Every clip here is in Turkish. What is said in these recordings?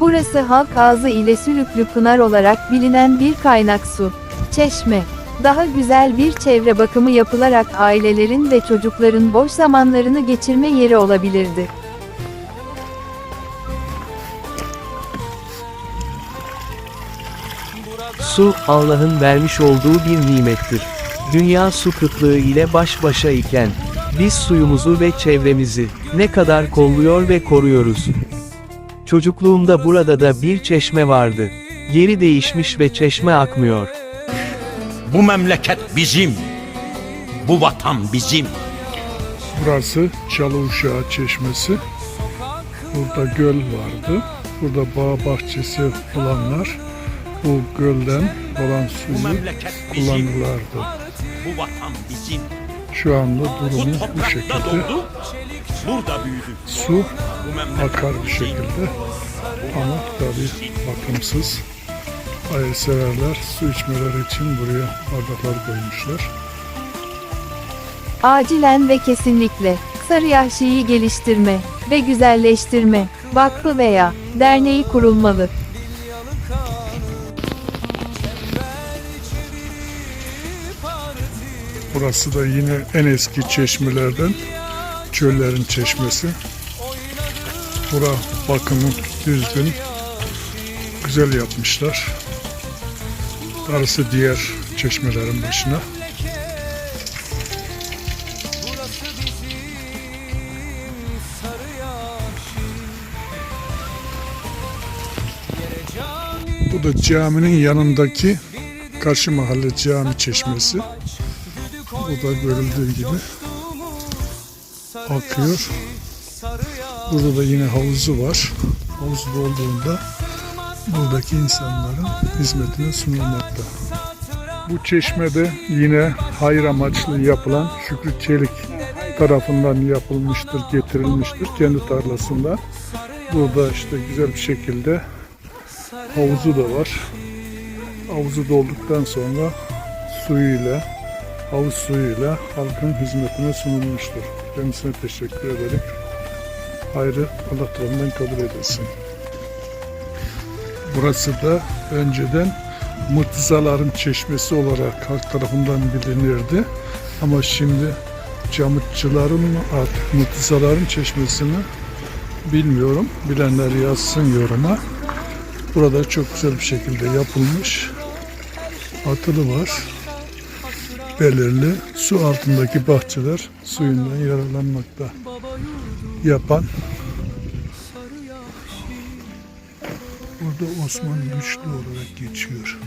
Burası halk ağzı ile Sülüklü Pınar olarak bilinen bir kaynak su. Çeşme. Daha güzel bir çevre bakımı yapılarak ailelerin ve çocukların boş zamanlarını geçirme yeri olabilirdi. Su, Allah'ın vermiş olduğu bir nimettir. Dünya su kıtlığı ile baş başa iken, biz suyumuzu ve çevremizi ne kadar kolluyor ve koruyoruz. Çocukluğumda burada da bir çeşme vardı. Yeri değişmiş ve çeşme akmıyor. Bu memleket bizim. Bu vatan bizim. Burası Çalıuşağı Çeşmesi. Burada göl vardı. Burada bağ bahçesi olanlar bu gölden olan Bu suyu kullanırlardı. Bu vatan bizim. Şu anda Bu durumu bu toprakta şekilde. doğdu. Burada büyüdü. Su akar bir şekilde ama tabi bakımsız. Hayırseverler su içmeleri için buraya bardaklar koymuşlar. Acilen ve kesinlikle Sarıyahşi'yi geliştirme ve güzelleştirme vakfı veya derneği kurulmalı. Burası da yine en eski çeşmelerden çöllerin çeşmesi. Bura bakımı düzgün, güzel yapmışlar. Darısı diğer çeşmelerin başına. Bu da caminin yanındaki karşı mahalle cami çeşmesi. Bu da görüldüğü gibi akıyor. Burada da yine havuzu var. Havuz dolduğunda buradaki insanların hizmetine sunulmakta. Bu çeşmede yine hayır amaçlı yapılan Şükrü Çelik tarafından yapılmıştır, getirilmiştir kendi tarlasında. Burada işte güzel bir şekilde havuzu da var. Havuzu dolduktan sonra suyuyla, havuz suyuyla halkın hizmetine sunulmuştur. Kendisine teşekkür ederim. Hayrı Allah tarafından kabul edilsin. Burası da önceden Murtizaların çeşmesi olarak halk tarafından bilinirdi. Ama şimdi camıtçıların mı artık Murtizaların çeşmesini bilmiyorum. Bilenler yazsın yoruma. Burada çok güzel bir şekilde yapılmış. Atılı var. Belirli su altındaki bahçeler suyundan yararlanmakta. Yapan Burada Osman Güçlü olarak geçiyor.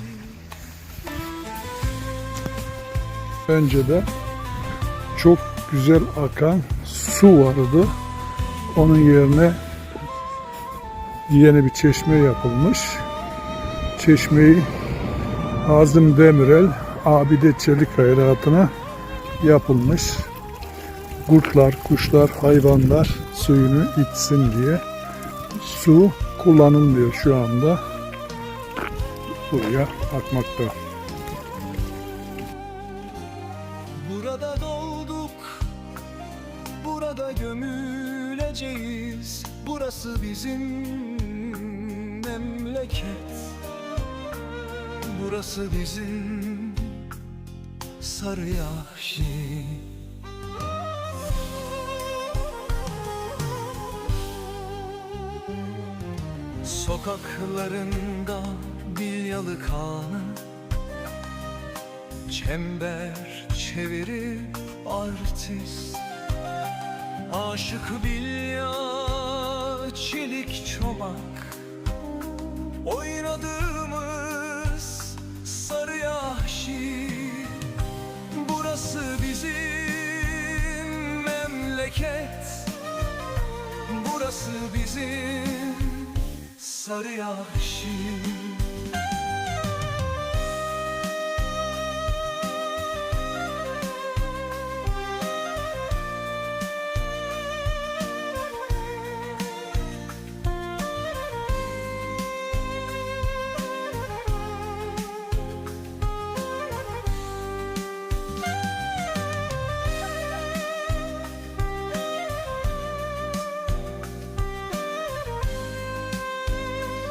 Önce de çok güzel akan su vardı. Onun yerine yeni bir çeşme yapılmış. Çeşmeyi Azım Demirel Abide Çelik hayratına yapılmış. Kurtlar, kuşlar, hayvanlar suyunu içsin diye su kullanılmıyor şu anda. Buraya akmakta. Burada doğduk, burada gömüleceğiz. Burası bizim memleket. Burası bizim Sarıyahşi. Sokaklarında bilyalı kanı Çember çevirip artist Aşık bilya çelik çomak memleket Burası bizim sarı yahşi